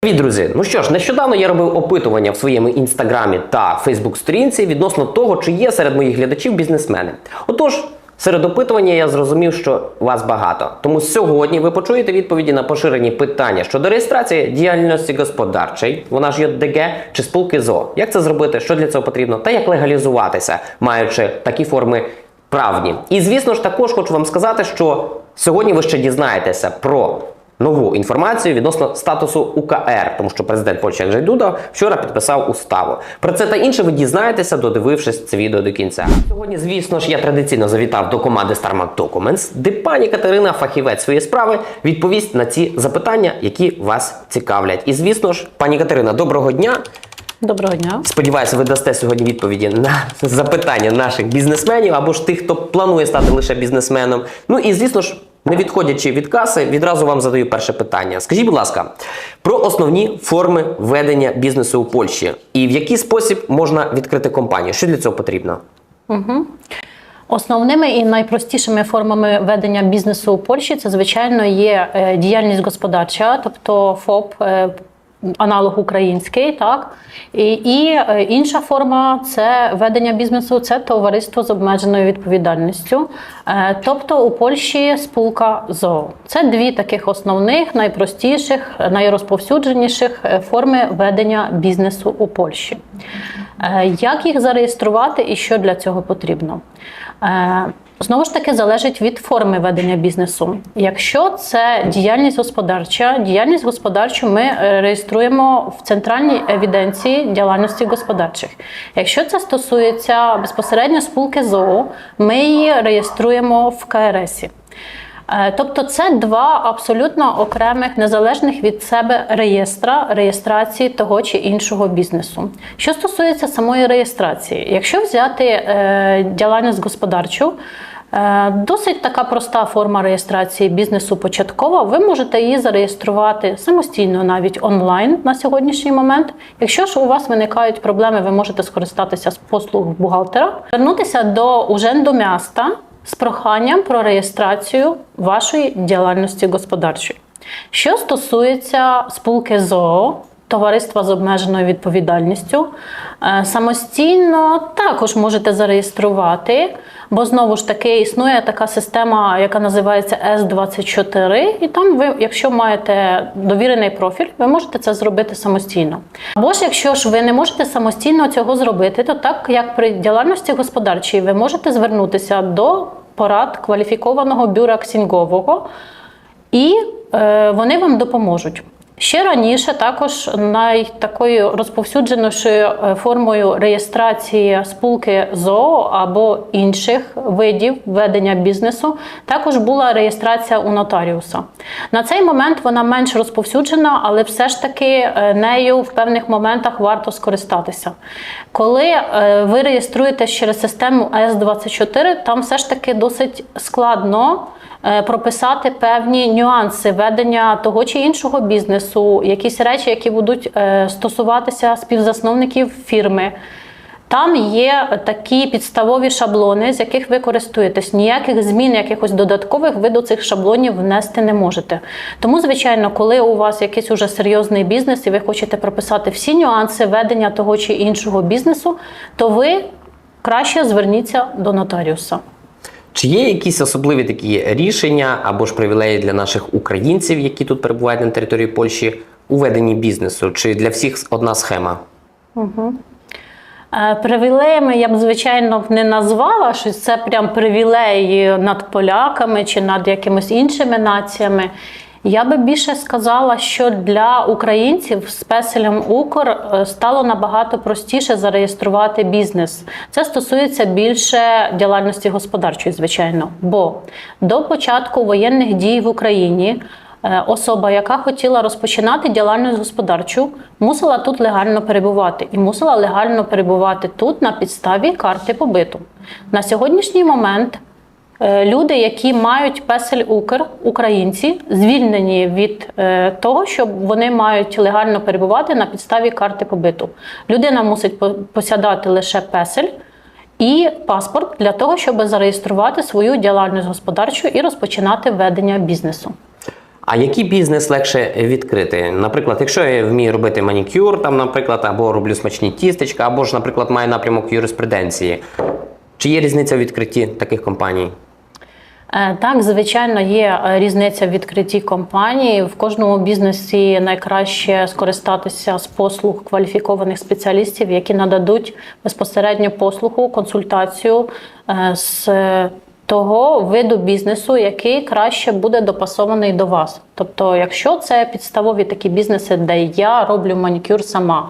Привіт, друзі! Ну що ж, нещодавно я робив опитування в своєму інстаграмі та Фейсбук-сторінці відносно того, чи є серед моїх глядачів бізнесмени. Отож, серед опитування я зрозумів, що вас багато. Тому сьогодні ви почуєте відповіді на поширені питання щодо реєстрації діяльності господарчої, вона ж є ДГ чи спілки ЗО. Як це зробити, що для цього потрібно, та як легалізуватися, маючи такі форми правні. І звісно ж, також хочу вам сказати, що сьогодні ви ще дізнаєтеся про нову інформацію відносно статусу УКР, тому що президент Польщі Анджей Дуда вчора підписав уставу. Про це та інше ви дізнаєтеся, додивившись це відео до кінця. Сьогодні, звісно ж, я традиційно завітав до команди StarMap Documents, де пані Катерина, фахівець своєї справи, відповість на ці запитання, які вас цікавлять. І звісно ж, пані Катерина, доброго дня. Доброго дня. Сподіваюся, ви дасте сьогодні відповіді на запитання наших бізнесменів або ж тих, хто планує стати лише бізнесменом. Ну і звісно ж, не відходячи від каси, відразу вам задаю перше питання. Скажіть, будь ласка, про основні форми ведення бізнесу у Польщі і в який спосіб можна відкрити компанію? Що для цього потрібно? Основними і найпростішими формами ведення бізнесу у Польщі це, звичайно, є е, діяльність господарча, тобто ФОП. Аналог український, так і, і е, інша форма це ведення бізнесу, це товариство з обмеженою відповідальністю. Е, Тобто у Польщі спілка ЗОО. Це дві таких основних, найпростіших, найрозповсюдженіших е, форми ведення бізнесу у Польщі. Як їх зареєструвати і що для цього потрібно? Знову ж таки, залежить від форми ведення бізнесу. Якщо це діяльність господарча, діяльність господарчу ми е, реєструємо в центральній евіденції діяльності господарчих. Якщо це стосується безпосередньо спілки ЗОО, ми її реєструємо в КРСі. Е, Тобто це два абсолютно окремих незалежних від себе реєстра реєстрації того чи іншого бізнесу. Що стосується самої реєстрації, якщо взяти е, діяльність господарчу, досить така проста форма реєстрації бізнесу початкова. Ви можете її зареєструвати самостійно, навіть онлайн на сьогоднішній момент. Якщо ж у вас виникають проблеми, ви можете скористатися з послуг бухгалтера, звернутися до Уженду міста з проханням про реєстрацію вашої діяльності господарчої. Що стосується спілки ЗОО, товариства з обмеженою відповідальністю, е, самостійно також можете зареєструвати, бо знову ж таки існує така система, яка називається С24, і там ви, якщо маєте довірений профіль, ви можете це зробити самостійно. Або ж якщо ж ви не можете самостійно цього зробити, то так як при діяльності господарчій ви можете звернутися до порад кваліфікованого бюро аксінгового, і е, вони вам допоможуть. Ще раніше також найтакою розповсюдженішою е, формою реєстрації спілки ЗОО або інших видів ведення бізнесу також була реєстрація у нотаріуса. На цей момент вона менш розповсюджена, але все ж таки е, нею в певних моментах варто скористатися. Коли е, ви реєструєтесь через систему С24, там все ж таки досить складно прописати певні нюанси ведення того чи іншого бізнесу, якісь речі, які будуть е, стосуватися співзасновників фірми. Там є такі підставові шаблони, з яких ви користуєтесь. Ніяких змін, якихось додаткових ви до цих шаблонів внести не можете. Тому, звичайно, коли у вас якийсь уже серйозний бізнес і ви хочете прописати всі нюанси ведення того чи іншого бізнесу, то ви краще зверніться до нотаріуса. Чи є якісь особливі такі рішення або ж привілеї для наших українців, які тут перебувають на території Польщі, у веденні бізнесу? Чи для всіх одна схема? Угу. Привілеями я б, звичайно, не назвала, що це прям привілеї над поляками чи над якимись іншими націями. Я би більше сказала, що для українців з песелем Укр е, стало набагато простіше зареєструвати бізнес. Це стосується більше діяльності господарчої, звичайно. Бо до початку воєнних дій в Україні е, особа, яка хотіла розпочинати діяльність господарчу, мусила тут легально перебувати і мусила легально перебувати тут на підставі карти побиту. На сьогоднішній момент Люди, які мають песель Укр, українці, звільнені від е, того, що вони мають легально перебувати на підставі карти побиту. Людина мусить по- посядати лише песель і паспорт для того, щоб зареєструвати свою діяльність господарчу і розпочинати ведення бізнесу. А який бізнес легше відкрити? Наприклад, якщо я вмію робити манікюр, там, наприклад, або роблю смачні тістечка, або ж, наприклад, маю напрямок юриспруденції. Чи є різниця у відкритті таких компаній? Е, Так, звичайно, є е, різниця в відкритті компанії. В кожному бізнесі найкраще скористатися з послуг кваліфікованих спеціалістів, які нададуть безпосередньо послугу, консультацію е, з того виду бізнесу, який краще буде допасований до вас. Тобто, якщо це підставові такі бізнеси, де я роблю манікюр сама,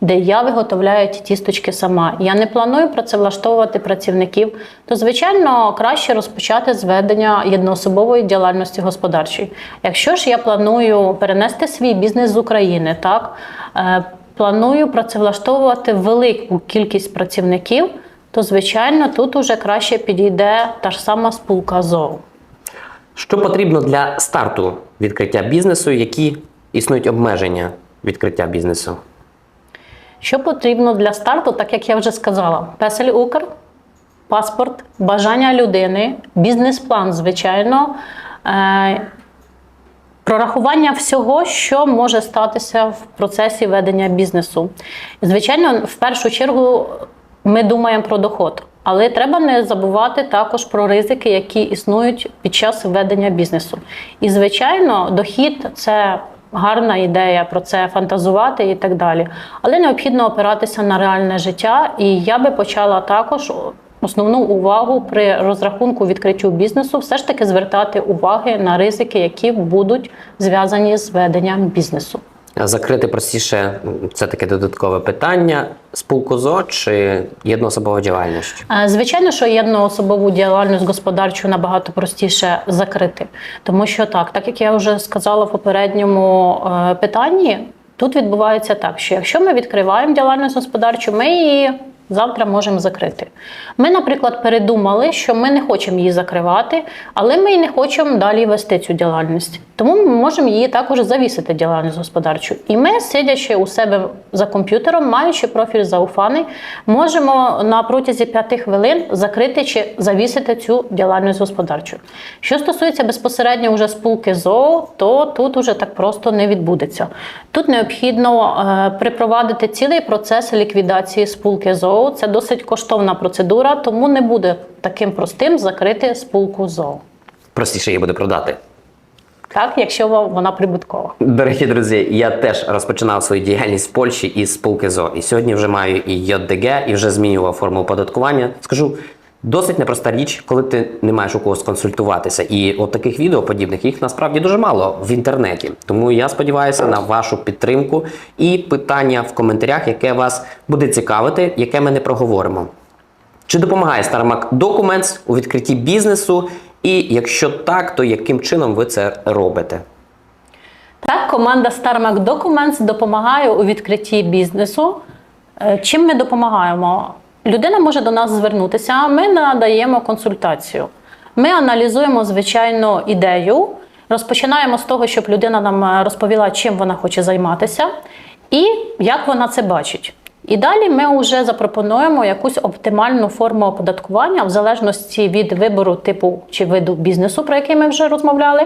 де я виготовляю ті тісточки сама, я не планую працевлаштовувати працівників, то звичайно краще розпочати з ведення єдноособової діяльності господарчої. Якщо ж я планую перенести свій бізнес з України, так е, планую працевлаштовувати велику кількість працівників, то звичайно тут уже краще підійде та ж сама спілка ЗОО. Що потрібно для старту відкриття бізнесу? Які існують обмеження відкриття бізнесу? Що потрібно для старту, так як я вже сказала: Песель Укр, паспорт, бажання людини, бізнес-план, звичайно, е, прорахування всього, що може статися в процесі ведення бізнесу. Звичайно, в першу чергу ми думаємо про доход. Але треба не забувати також про ризики, які існують під час ведення бізнесу. І, звичайно, дохід це гарна ідея про це фантазувати і так далі. Але необхідно опиратися на реальне життя. І я би почала також основну увагу при розрахунку відкриттю бізнесу, все ж таки звертати уваги на ризики, які будуть зв'язані з веденням бізнесу. Закрити простіше це таке додаткове питання. Спілку ЗО чи єдноособова діяльність? Звичайно, що єдноособову діяльність господарчу набагато простіше закрити, тому що так, так як я вже сказала в попередньому е, питанні, тут відбувається так, що якщо ми відкриваємо діяльність господарчу, ми її завтра можемо закрити. Ми, наприклад, передумали, що ми не хочемо її закривати, але ми і не хочемо далі вести цю діяльність. Тому ми можемо її також завісити діяльність господарчу. І ми, сидячи у себе за комп'ютером, маючи профіль зауфаний, можемо на протязі 5 хвилин закрити чи завісити цю діяльність господарчу. Що стосується безпосередньо вже спілки ЗОО, то тут уже так просто не відбудеться. Тут необхідно е, припровадити цілий процес ліквідації спілки ЗОО. Це досить коштовна процедура, тому не буде таким простим закрити спілку ЗОО. Простіше її буде продати. Так, якщо вона прибуткова. Дорогі друзі, я теж розпочинав свою діяльність в Польщі із спілки ЗО. І сьогодні вже маю і ЙДГ, і вже змінював форму оподаткування. Скажу, досить непроста річ, коли ти не маєш у когось консультуватися. І от таких відео подібних їх насправді дуже мало в інтернеті. Тому я сподіваюся на вашу підтримку і питання в коментарях, яке вас буде цікавити, яке ми не проговоримо. Чи допомагає StarMac Documents у відкритті бізнесу? І якщо так, то яким чином ви це робите? Так, команда StarMac Documents допомагає у відкритті бізнесу. Е, Чим ми допомагаємо? Людина може до нас звернутися, ми надаємо консультацію. Ми аналізуємо, звичайно, ідею, розпочинаємо з того, щоб людина нам е, розповіла, чим вона хоче займатися і як вона це бачить. І далі ми вже запропонуємо якусь оптимальну форму оподаткування в залежності від вибору типу чи виду бізнесу, про який ми вже розмовляли,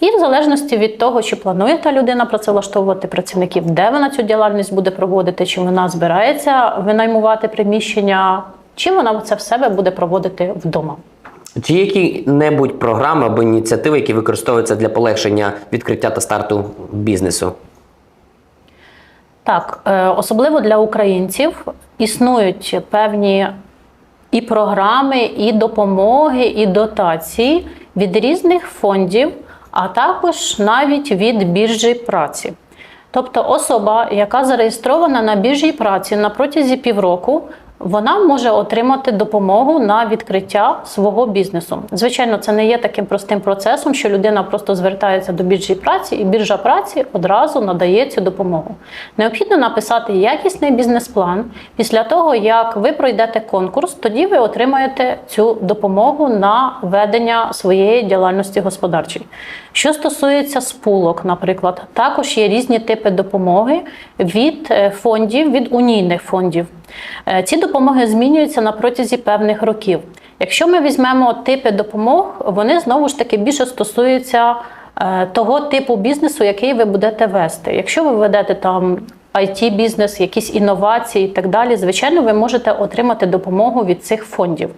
і в залежності від того, чи планує та людина працевлаштовувати працівників, де вона цю діяльність буде проводити, чи вона збирається винаймувати приміщення, чи вона це в себе буде проводити вдома. Чи які-небудь програми або ініціативи, які використовуються для полегшення відкриття та старту бізнесу? Так, е, особливо для українців існують певні і програми, і допомоги, і дотації від різних фондів, а також навіть від біржі праці. Тобто особа, яка зареєстрована на біржі праці на протязі півроку, вона може отримати допомогу на відкриття свого бізнесу. Звичайно, це не є таким простим процесом, що людина просто звертається до біржі праці, і біржа праці одразу надає цю допомогу. Необхідно написати якісний бізнес-план. Після того, як ви пройдете конкурс, тоді ви отримаєте цю допомогу на ведення своєї діяльності господарчої. Що стосується спулок, наприклад, також є різні типи допомоги від е, фондів, від унійних фондів. Е, Ці допомоги змінюються на протязі певних років. Якщо ми візьмемо типи допомог, вони знову ж таки більше стосуються е, того типу бізнесу, який ви будете вести. Якщо ви ведете там it бізнес якісь інновації і так далі, звичайно, ви можете отримати допомогу від цих фондів.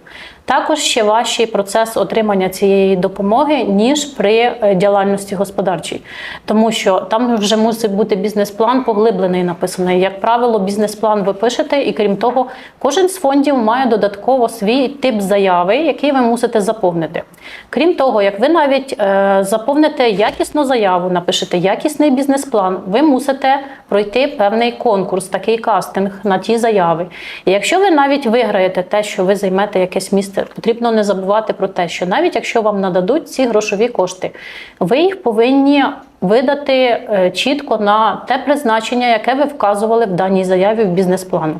Також ще важчий процес отримання цієї допомоги, ніж при е, діяльності господарчій, тому що там вже мусить бути бізнес-план поглиблений написаний. Як правило, бізнес-план ви пишете, і крім того, кожен з фондів має додатково свій тип заяви, який ви мусите заповнити. Крім того, як ви навіть е, заповните якісну заяву, напишете якісний бізнес-план, ви мусите пройти певний конкурс, такий кастинг на ті заяви. І якщо ви навіть виграєте те, що ви займете якесь місце, потрібно не забувати про те, що навіть якщо вам нададуть ці грошові кошти, ви їх повинні видати е, чітко на те призначення, яке ви вказували в даній заяві в бізнес-плану.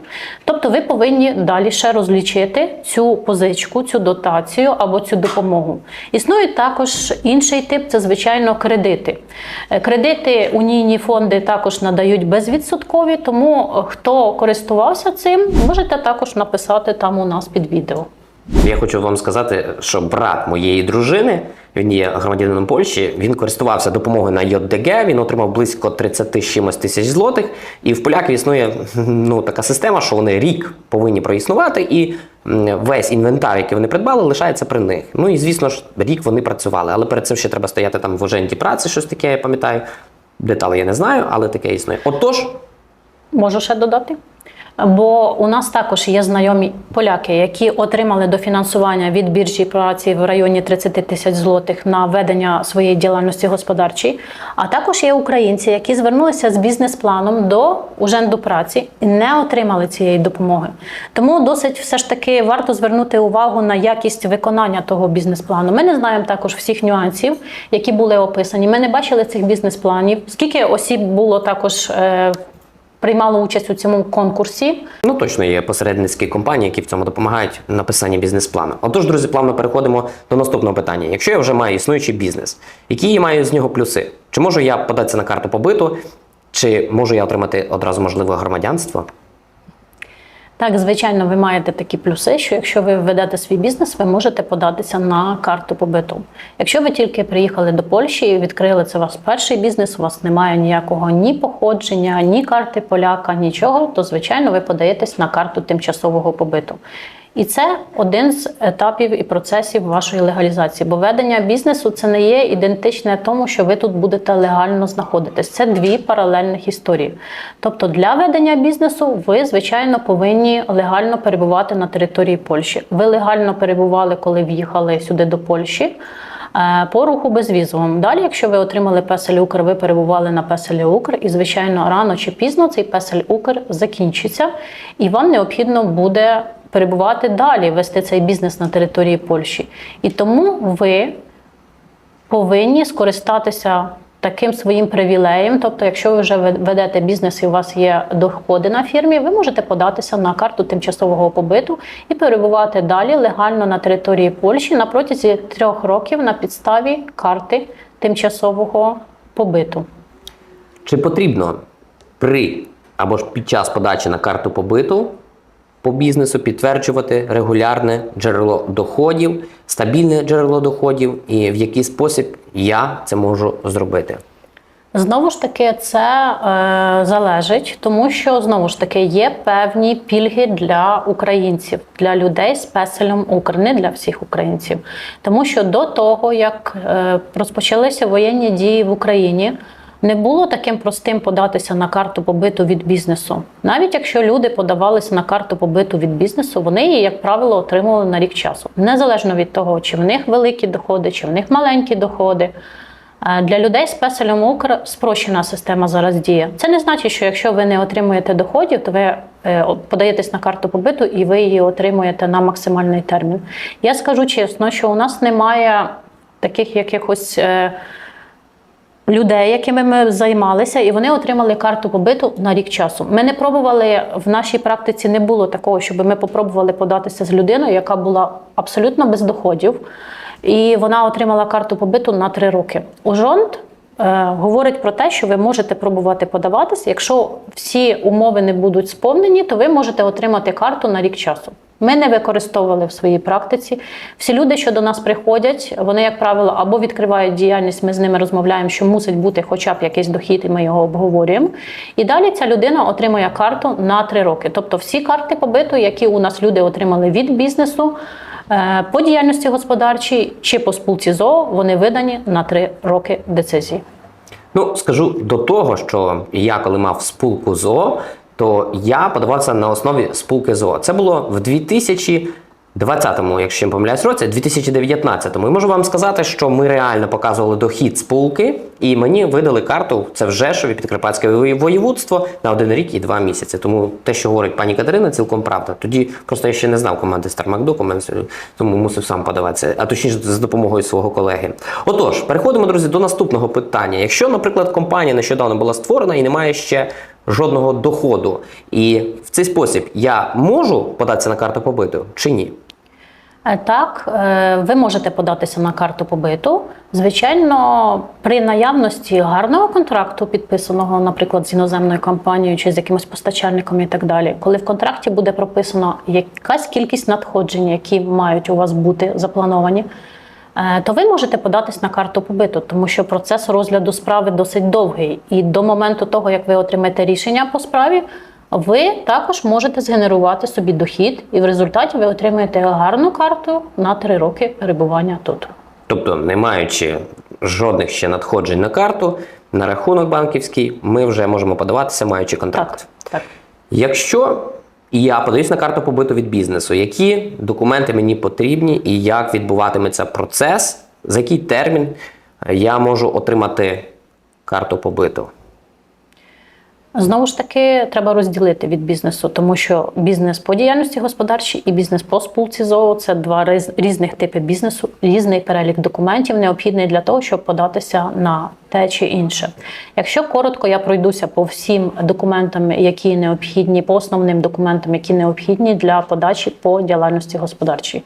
Тобто ви повинні далі ще розлічити цю позичку, цю дотацію або цю допомогу. Існує також інший тип це, звичайно, кредити. Е, Кредити унійні фонди також надають безвідсоткові, тому е, хто користувався цим, можете також написати там у нас під відео. Я хочу вам сказати, що брат моєї дружини, він є громадянином Польщі, він користувався допомогою на ЙДГ, він отримав близько 30 чимось тисяч злотих. І в поляків існує ну, така система, що вони рік повинні проіснувати, і весь інвентар, який вони придбали, лишається при них. Ну і звісно ж, рік вони працювали. Але перед цим ще треба стояти там в оженді праці, щось таке, я пам'ятаю. Деталі я не знаю, але таке існує. Отож, Можу ще додати. Бо у нас також є знайомі поляки, які отримали дофінансування від біржі праці в районі 30 тисяч злотих на ведення своєї діяльності господарчої. А також є українці, які звернулися з бізнес-планом до уженду праці і не отримали цієї допомоги. Тому досить все ж таки варто звернути увагу на якість виконання того бізнес-плану. Ми не знаємо також всіх нюансів, які були описані. Ми не бачили цих бізнес-планів. Скільки осіб було також. Приймало участь у цьому конкурсі. Ну, точно є посередницькі компанії, які в цьому допомагають написанні бізнес-плану. Отож, друзі, плавно переходимо до наступного питання. Якщо я вже маю існуючий бізнес, які я маю з нього плюси? Чи можу я податися на карту побиту, чи можу я отримати одразу можливе громадянство? Так, звичайно, ви маєте такі плюси, що якщо ви введете свій бізнес, ви можете податися на карту побиту. Якщо ви тільки приїхали до Польщі і відкрили це ваш перший бізнес, у вас немає ніякого ні походження, ні карти поляка, нічого, то звичайно ви подаєтесь на карту тимчасового побиту. І це один з етапів і процесів вашої легалізації. Бо ведення бізнесу це не є ідентичне тому, що ви тут будете легально знаходитись. Це дві паралельних історії. Тобто, для ведення бізнесу ви, звичайно, повинні легально перебувати на території Польщі. Ви легально перебували, коли в'їхали сюди до Польщі. е, По руху безвізовому. Далі, якщо ви отримали песель Укр, ви перебували на песелі Укр, і звичайно, рано чи пізно цей песель Укр закінчиться, і вам необхідно буде перебувати далі, вести цей бізнес на території Польщі. І тому ви повинні скористатися таким своїм привілеєм. Тобто, якщо ви вже ведете бізнес і у вас є доходи на фірмі, ви можете податися на карту тимчасового побиту і перебувати далі легально на території Польщі на протязі трьох років на підставі карти тимчасового побиту. Чи потрібно при або ж під час подачі на карту побиту по бізнесу підтверджувати регулярне джерело доходів, стабільне джерело доходів, і в який спосіб я це можу зробити? Знову ж таки, це е, залежить, тому що знову ж таки є певні пільги для українців, для людей з песелем Укр, не для всіх українців. Тому що до того, як е, розпочалися воєнні дії в Україні, не було таким простим податися на карту побиту від бізнесу. Навіть якщо люди подавалися на карту побиту від бізнесу, вони її, як правило, отримували на рік часу, незалежно від того, чи в них великі доходи, чи в них маленькі доходи. Е, Для людей з песелем Укр спрощена система зараз діє. Це не значить, що якщо ви не отримуєте доходів, то ви е, подаєтесь на карту побиту і ви її отримуєте на максимальний термін. Я скажу чесно, що у нас немає таких якихось. Людей, якими ми займалися, і вони отримали карту побиту на рік часу. Ми не пробували в нашій практиці, не було такого, щоб ми попробували податися з людиною, яка була абсолютно без доходів, і вона отримала карту побиту на три роки. У жонд е, говорить про те, що ви можете пробувати подаватися. Якщо всі умови не будуть сповнені, то ви можете отримати карту на рік часу. Ми не використовували в своїй практиці. Всі люди, що до нас приходять, вони, як правило, або відкривають діяльність, ми з ними розмовляємо, що мусить бути хоча б якийсь дохід, і ми його обговорюємо. І далі ця людина отримує карту на три роки. Тобто всі карти побиту, які у нас люди отримали від бізнесу, е, по діяльності господарчій чи по спілці ЗОО, вони видані на три роки децизії. Ну, скажу до того, що я коли мав спілку ЗОО, то я подавався на основі спілки ЗОО. Це було в 2020-му, якщо я не помиляюсь, році, 2019-му. І можу вам сказати, що ми реально показували дохід спілки, і мені видали карту. Це в Жешові, Підкарпатське воєводство на один рік і два місяці. Тому те, що говорить пані Катерина, цілком правда. Тоді просто я ще не знав команди StarMac тому мусив сам подаватися, а точніше з допомогою свого колеги. Отож, переходимо, друзі, до наступного питання. Якщо, наприклад, компанія нещодавно була створена і немає ще жодного доходу, і в цей спосіб я можу податися на карту побиту чи ні? Е, Так, е, ви можете податися на карту побиту. Звичайно, при наявності гарного контракту, підписаного, наприклад, з іноземною компанією чи з якимось постачальником і так далі, коли в контракті буде прописано якась кількість надходжень, які мають у вас бути заплановані, е, то ви можете податись на карту побиту, тому що процес розгляду справи досить довгий. І до моменту того, як ви отримаєте рішення по справі, ви також можете згенерувати собі дохід, і в результаті ви отримаєте гарну карту на три роки перебування тут. Тобто, не маючи жодних ще надходжень на карту, на рахунок банківський, ми вже можемо подаватися, маючи контракт. Так, так. Якщо я подаюсь на карту побиту від бізнесу, які документи мені потрібні і як відбуватиметься процес, за який термін я можу отримати карту побиту? Знову ж таки, треба розділити від бізнесу, тому що бізнес по діяльності господарчій і бізнес по спілці ЗОО це два різних типи бізнесу, різний перелік документів, необхідний для того, щоб податися на те чи інше. Якщо коротко, я пройдуся по всім документам, які необхідні, по основним документам, які необхідні для подачі по діяльності господарчій.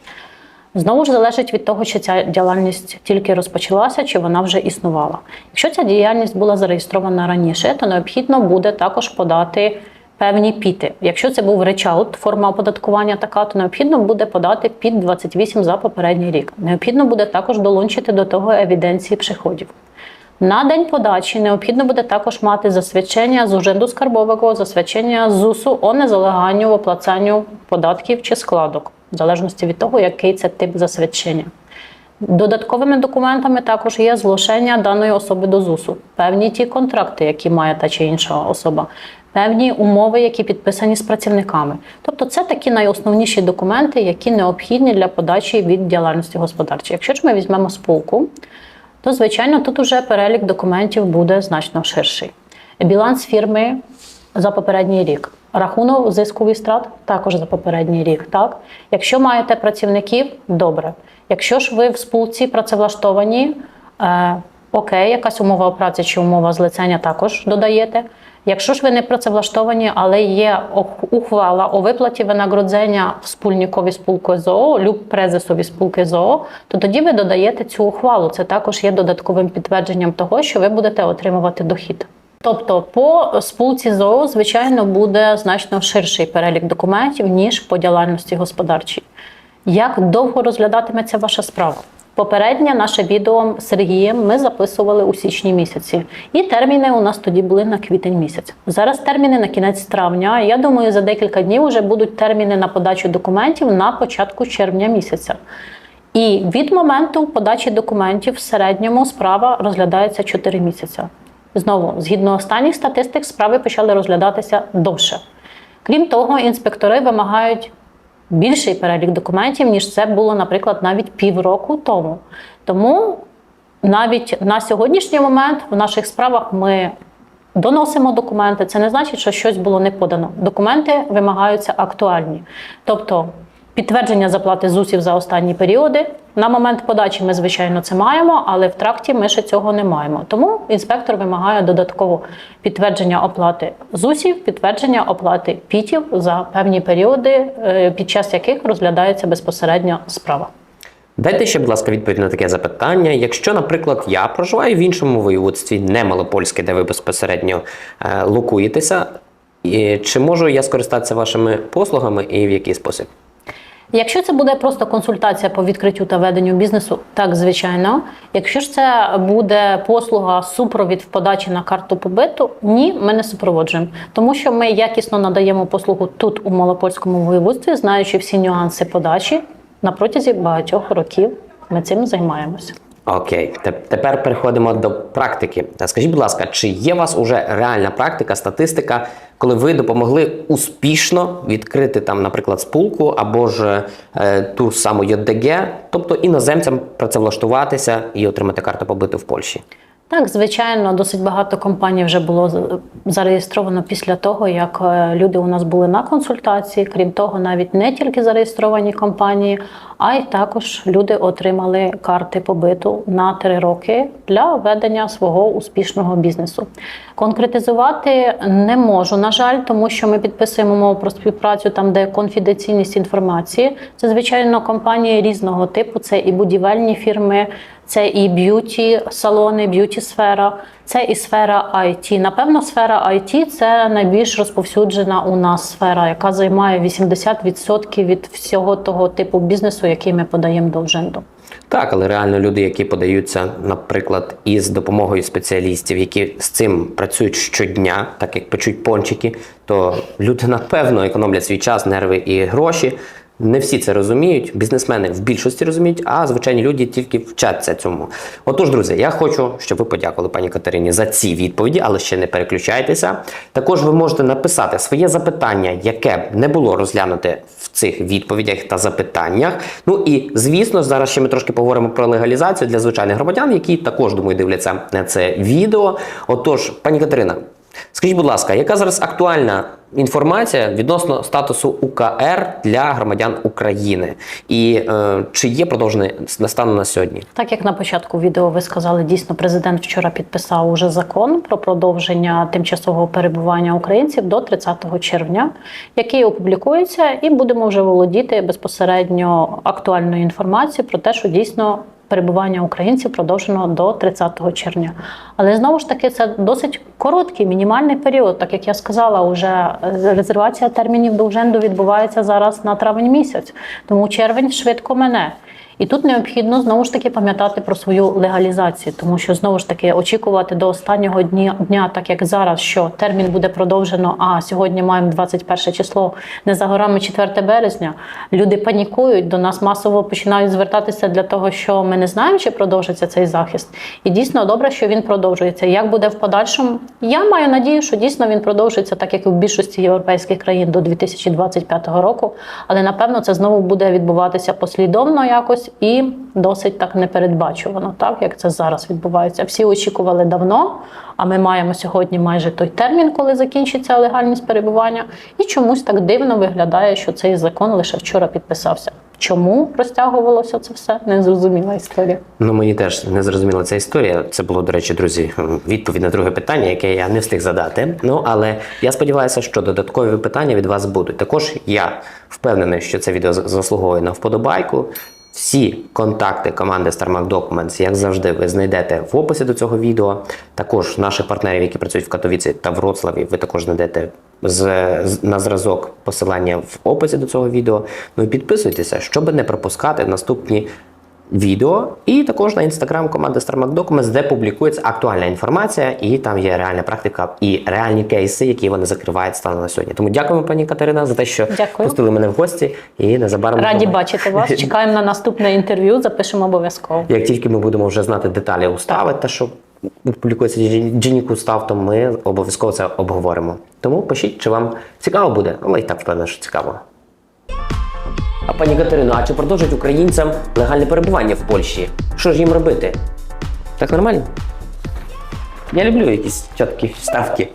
Знову ж залежить від того, чи ця діяльність тільки розпочалася, чи вона вже існувала. Якщо ця діяльність була зареєстрована раніше, то необхідно буде також подати певні піти. Якщо це був речаут, форма оподаткування така, то необхідно буде подати під 28 за попередній рік. Необхідно буде також долучити до того евіденції приходів. На день подачі необхідно буде також мати засвідчення з уrzędu скарбового, засвідчення ЗУСу о в оплацанню податків чи складок, в залежності від того, який це тип засвідчення. Додатковими документами також є зголошення даної особи до ЗУСу, певні ті контракти, які має та чи інша особа, певні умови, які підписані з працівниками. Тобто це такі найосновніші документи, які необхідні для подачі від діяльності господарчої. Якщо ж ми візьмемо спілку, то звичайно тут уже перелік документів буде значно ширший. Біланс фірми за попередній рік. Рахунок зисковий страт також за попередній рік. Так? Якщо маєте працівників, добре. Якщо ж ви в спілці працевлаштовані, е, окей, якась умова праці чи умова злицення також додаєте. Якщо ж ви не працевлаштовані, але є ухвала у виплаті винагородження в спільникові спілки ЗОО, люб презесові спілки ЗОО, то тоді ви додаєте цю ухвалу. Це також є додатковим підтвердженням того, що ви будете отримувати дохід. Тобто по спілці ЗОО, звичайно, буде значно ширший перелік документів, ніж по діяльності господарчій. Як довго розглядатиметься ваша справа? Попереднє наше відео з Сергієм ми записували у січні місяці, і терміни у нас тоді були на квітень місяць. Зараз терміни на кінець травня. Я думаю, за декілька днів вже будуть терміни на подачу документів на початку червня місяця. І від моменту подачі документів в середньому справа розглядається 4 місяці. Знову, згідно останніх статистик, справи почали розглядатися довше. Крім того, інспектори вимагають більший перелік документів, ніж це було, наприклад, навіть півроку тому. Тому навіть на сьогоднішній момент в наших справах ми доносимо документи. Це не значить, що щось було не подано. Документи вимагаються актуальні. Тобто підтвердження заплати ЗУСів за останні періоди. На момент подачі ми, звичайно, це маємо, але в тракті ми ще цього не маємо. Тому інспектор вимагає додатково підтвердження оплати ЗУСів, підтвердження оплати ПІТів за певні періоди, е, під час яких розглядається безпосередньо справа. Дайте ще, будь ласка, відповідь на таке запитання. Якщо, наприклад, я проживаю в іншому воєводстві, не Малопольське, де ви безпосередньо е, локуєтеся, і чи можу я скористатися вашими послугами і в який спосіб? Якщо це буде просто консультація по відкриттю та веденню бізнесу, так звичайно. Якщо ж це буде послуга супровід в подачі на карту побиту, ні, ми не супроводжуємо, тому що ми якісно надаємо послугу тут у Малопольському воєводстві, знаючи всі нюанси подачі на протязі багатьох років. Ми цим займаємося. Окей, тепер переходимо до практики. Скажіть, будь ласка, чи є у вас уже реальна практика, статистика, коли ви допомогли успішно відкрити там, наприклад, спулку або ж е, ту саму ЙДГ, тобто іноземцям працевлаштуватися і отримати карту побиту в Польщі? Так, звичайно, досить багато компаній вже було зареєстровано після того, як е, люди у нас були на консультації. Крім того, навіть не тільки зареєстровані компанії, а й також люди отримали карти побиту на три роки для ведення свого успішного бізнесу. Конкретизувати не можу, на жаль, тому що ми підписуємо мову про співпрацю там, де конфіденційність інформації. Це звичайно компанії різного типу. Це і будівельні фірми, це і б'юті салони, б'юті сфера, це і сфера IT. Напевно, сфера IT – це найбільш розповсюджена у нас сфера, яка займає 80% від всього того типу бізнесу, який ми подаємо до Уженду. Так, але реально люди, які подаються, наприклад, із допомогою спеціалістів, які з цим працюють щодня, так як печуть пончики, то люди напевно економлять свій час, нерви і гроші. Не всі це розуміють, бізнесмени в більшості розуміють, а звичайні люди тільки вчаться цьому. Отож, друзі, я хочу, щоб ви подякували пані Катерині за ці відповіді, але ще не переключайтеся. Також ви можете написати своє запитання, яке не було розглянуте в цих відповідях та запитаннях. Ну і звісно, зараз ще ми трошки поговоримо про легалізацію для звичайних громадян, які також думаю дивляться на це відео. Отож, пані Катерина, скажіть, будь ласка, яка зараз актуальна інформація відносно статусу УКР для громадян України? І е, чи є продовжений станом на сьогодні? Так як на початку відео ви сказали, дійсно президент вчора підписав уже закон про продовження тимчасового перебування українців до 30 червня, який опублікується, і будемо вже володіти безпосередньо актуальною інформацією про те, що дійсно. Перебування українців продовжено до 30 червня, але знову ж таки це досить короткий мінімальний період. Так як я сказала, уже резервація термінів до Уженду відбувається зараз на травень місяць, тому червень швидко мене. І тут необхідно знову ж таки пам'ятати про свою легалізацію, тому що знову ж таки очікувати до останнього дня, дня, так як зараз, що термін буде продовжено. А сьогодні маємо 21 число, не за горами 4 березня. Люди панікують, до нас масово починають звертатися для того, що ми не знаємо, чи продовжиться цей захист. І дійсно добре, що він продовжується. Як буде в подальшому? Я маю надію, що дійсно він продовжується, так як і в більшості європейських країн до 2025 року. Але напевно це знову буде відбуватися послідовно якось і досить так непередбачувано, так як це зараз відбувається. Всі очікували давно, а ми маємо сьогодні майже той термін, коли закінчиться легальність перебування. І чомусь так дивно виглядає, що цей закон лише вчора підписався. Чому розтягувалося це все? Незрозуміла історія. Ну мені теж не зрозуміла ця історія. Це було, до речі, друзі, відповідь на друге питання, яке я не встиг задати. Ну але я сподіваюся, що додаткові питання від вас будуть. Також я впевнений, що це відео заслуговує на вподобайку. Всі контакти команди StarMark Documents, як завжди, ви знайдете в описі до цього відео. Також наших партнерів, які працюють в Катовіці та Вроцлаві, ви також знайдете з- на зразок посилання в описі до цього відео. Ну і підписуйтеся, щоб не пропускати наступні відео, і також на інстаграм команди StarMark Documents, де публікується актуальна інформація, і там є реальна практика і реальні кейси, які вони закривають станом на сьогодні. Тому дякуємо, пані Катерина, за те, що Дякую. пустили мене в гості і незабаром Раді будемо- бачити вас. Чекаємо на наступне інтерв'ю. Запишемо обов'язково. Як тільки ми будемо вже знати деталі устави, та що публікується Дженік устав, то ми обов'язково це обговоримо. Тому пишіть, чи вам цікаво буде, але і так впевнений, що цікаво. А пані Катерино, а чи продовжать українцям легальне перебування в Польщі? Що ж їм робити? Так нормально? Я люблю якісь чіткі ставки.